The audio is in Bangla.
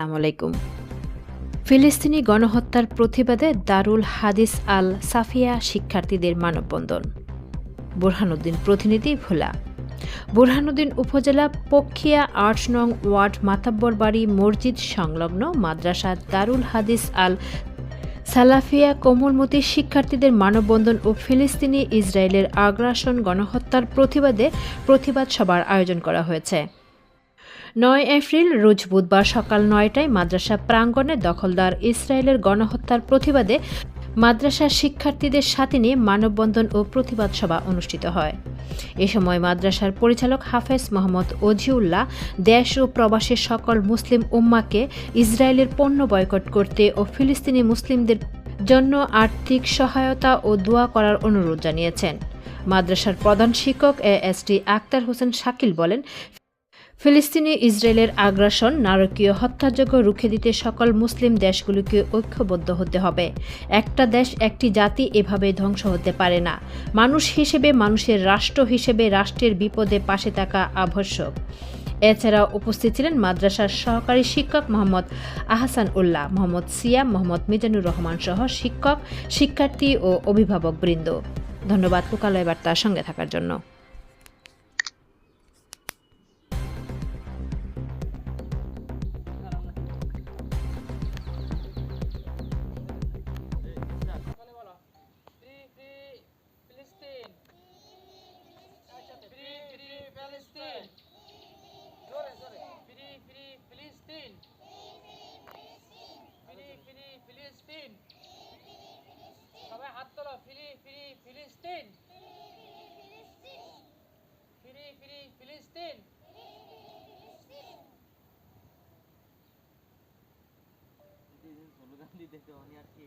আলাইকুম। ফিলিস্তিনি গণহত্যার প্রতিবাদে দারুল হাদিস আল সাফিয়া শিক্ষার্থীদের মানববন্ধন। বুরহানুদ্দিন প্রতিনিধি ভোলা। বুরহানুদ্দিন উপজেলা পক্ষিয়া আট নং ওয়ার্ড মাতাব্বর বাড়ি মসজিদ সংলগ্ন মাদ্রাসা দারুল হাদিস আল সালাফিয়া কোমলমতি শিক্ষার্থীদের মানববন্ধন ও ফিলিস্তিনি ইসরায়েলের আগ্রাসন গণহত্যার প্রতিবাদে প্রতিবাদ সভার আয়োজন করা হয়েছে। নয় এপ্রিল, রোজ বুধবার সকাল নয়টায় মাদ্রাসা প্রাঙ্গণে দখলদার ইসরায়েলের গণহত্যার প্রতিবাদে মাদ্রাসার শিক্ষার্থীদের সাথে নিয়ে মানববন্ধন ও প্রতিবাদ সভা অনুষ্ঠিত হয়। এ সময় মাদ্রাসার পরিচালক হাফেজ মোহাম্মদ অজিউল্লাহ দেশ ও প্রবাসের সকল মুসলিম উম্মাকে ইসরায়েলের পণ্য বয়কট করতে ও ফিলিস্তিনি মুসলিমদের জন্য আর্থিক সহায়তা ও দোয়া করার অনুরোধ জানিয়েছেন। মাদ্রাসার প্রধান শিক্ষক A S T Akhtar Hossain Shakil বলেন ফিলিস্তিনি ইসরায়েলের আগ্রাসন, নারকীয় হত্যাযজ্ঞ রুখে দিতে সকল মুসলিম দেশগুলোকে ঐক্যবদ্ধ হতে হবে। একটা দেশ, একটি জাতি এভাবে ধ্বংস হতে পারে না। মানুষ হিসেবে মানুষের রাষ্ট্র হিসেবে রাষ্ট্রের বিপদে পাশে থাকা আবশ্যক। এছাড়াও উপস্থিত ছিলেন মাদ্রাসার সহকারী শিক্ষক মোহাম্মদ আহসান উল্লাহ, মোহাম্মদ সিয়াম, মোহাম্মদ মিজানুর রহমান সহ শিক্ষক, শিক্ষার্থী ও অভিভাবক বৃন্দ ধন্যবাদ লোকালয় বার্তার সঙ্গে থাকার জন্য। Palestine. জোরে, জোরে। Free, free Palestine. Free, free Palestine. সবাই হাত তোলো ফ্রি ফ্রি ফিলিস্তিন ফ্রি ফ্রি ফিলিস্তিন স্লোগান দিতেছে উনি আর কি